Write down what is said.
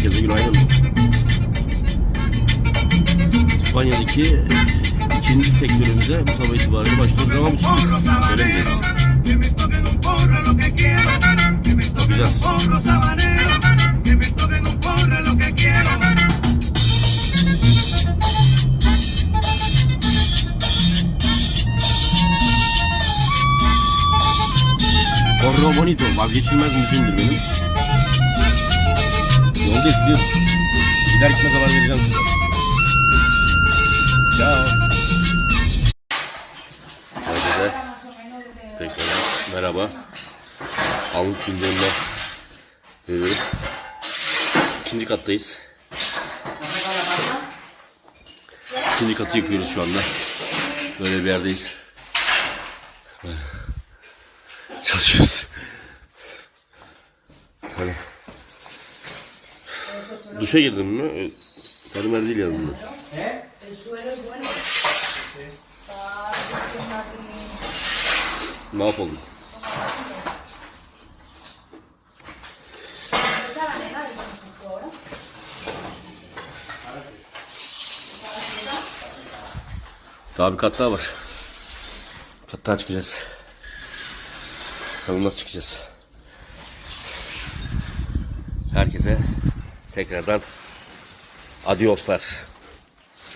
Herkese günaydın. İspanya'daki ikinci sektörümüze bu sabah itibariyle başlıyoruz ama bu sürpriz söylemeyeceğiz. Quiero. Porro Bonito vazgeçilmez müziğimdir benim. Yoldayız gidiyoruz. Gider gitmez haber vereceğim size. Ciao. Herkese tekrar merhaba. Anlık bildirimler veriyorum. İkinci kattayız. İkinci katı yıkıyoruz şu anda. Böyle bir yerdeyiz. Çalışıyoruz. Hadi. Duşa girdin mi? Termal değil yanımda. Aquí- Ne yapalım? Daha bir kat daha var. Kat daha çıkacağız. Bakalım nasıl çıkacağız. Herkese tekrardan adioslar.